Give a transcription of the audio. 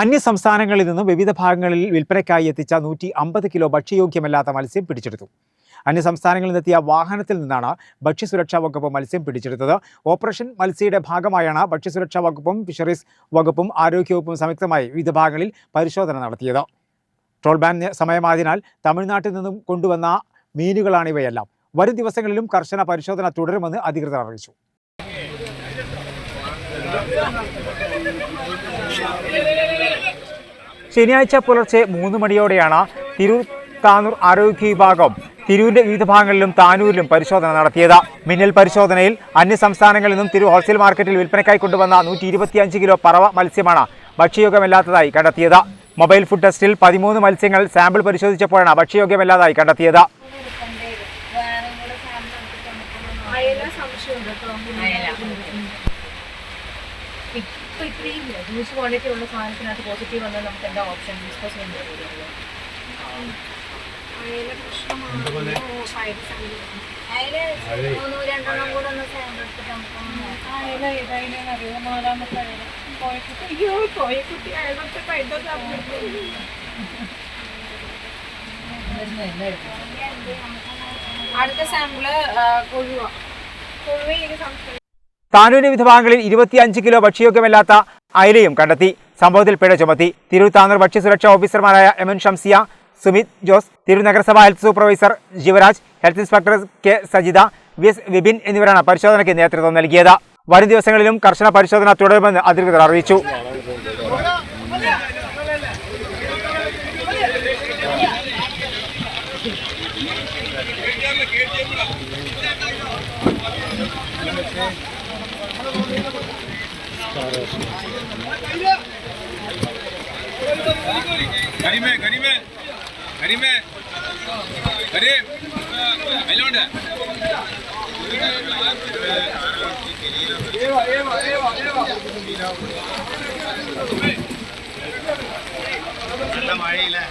അന്യ സംസ്ഥാനങ്ങളിൽ നിന്നും വിവിധ ഭാഗങ്ങളിൽ വിൽപ്പനയ്ക്കായി എത്തിച്ച നൂറ്റി അമ്പത് കിലോ ഭക്ഷ്യയോഗ്യമല്ലാത്ത മത്സ്യം പിടിച്ചെടുത്തു. അന്യ സംസ്ഥാനങ്ങളിൽ നിന്നെത്തിയ വാഹനത്തിൽ നിന്നാണ് ഭക്ഷ്യസുരക്ഷാ വകുപ്പ് മത്സ്യം പിടിച്ചെടുത്തത്. ഓപ്പറേഷൻ മത്സ്യയുടെ ഭാഗമായാണ് ഭക്ഷ്യസുരക്ഷാ വകുപ്പും ഫിഷറീസ് വകുപ്പും ആരോഗ്യവകുപ്പും സംയുക്തമായി വിവിധ ഭാഗങ്ങളിൽ പരിശോധന നടത്തിയത്. ട്രോൾ ബാൻ സമയമായതിനാൽ തമിഴ്നാട്ടിൽ നിന്നും കൊണ്ടുവന്ന മീനുകളാണിവയെല്ലാം വരും ദിവസങ്ങളിലും കർശന പരിശോധന തുടരുമെന്ന് അധികൃതർ അറിയിച്ചു. ശനിയാഴ്ച പുലർച്ചെ മൂന്ന് മണിയോടെയാണ് തിരൂർ താനൂർ ആരോഗ്യ വിഭാഗം തിരൂരിന്റെ വിവിധ ഭാഗങ്ങളിലും താനൂരിലും പരിശോധന നടത്തിയത്. മിന്നൽ പരിശോധനയിൽ അന്യ സംസ്ഥാനങ്ങളിൽ നിന്നും തിരു ഹോൾസെയിൽ മാർക്കറ്റിൽ വിൽപ്പനയ്ക്കായി കൊണ്ടുവന്ന നൂറ്റി ഇരുപത്തിയഞ്ച് കിലോ പറവ മത്സ്യമാണ് ഭക്ഷ്യയോഗ്യമല്ലാത്തതായി കണ്ടെത്തിയത്. മൊബൈൽ ഫുഡ് ടെസ്റ്റിൽ പതിമൂന്ന് മത്സ്യങ്ങൾ സാമ്പിൾ പരിശോധിച്ചപ്പോഴാണ് ഭക്ഷ്യയോഗ്യമല്ലാതായി കണ്ടെത്തിയത്. ഇപ്പൊ ഇത്രയും ജ്യൂസ് ക്വാണ്ടിറ്റി ഉള്ള സാധനത്തിനകത്ത് പോസിറ്റീവ് വന്നാൽ നമുക്ക് എന്താ ഓപ്ഷൻ ഡിസ്പോസ് ചെയ്യാൻ അയല ഏതായാലും അറിയാം. നാലാമത്തെ അയല കോയക്കുട്ടി അയ്യോ കോയക്കുട്ടി അയലത്തെ അടുത്ത സാമ്പിൾ കൊഴുവ. കൊഴുവ എനിക്ക് സംശയം താനൂരിന്റെ വിവിധ ഭാഗങ്ങളിൽ ഇരുപത്തിയഞ്ച് കിലോ ഭക്ഷ്യയോഗ്യമല്ലാത്ത അയലയും കണ്ടെത്തി. സംഭവത്തിൽ പിഴ ചുമത്തി. തിരൂർ താനൂർ ഭക്ഷ്യസുരക്ഷാ ഓഫീസർമാരായ എം എൻ ഷംസിയ സുമിത് ജോസ് തിരൂർ നഗരസഭാ health supervisor Jeevaraj health inspector K Sajitha V S Vipin എന്നിവരാണ് പരിശോധനയ്ക്ക് നേതൃത്വം നൽകിയത്. വരും ദിവസങ്ങളിലും കർശന പരിശോധന തുടരുമെന്ന് അധികൃതർ അറിയിച്ചു. கரிமே கரிமே. கரிமே கரீம் மழையில.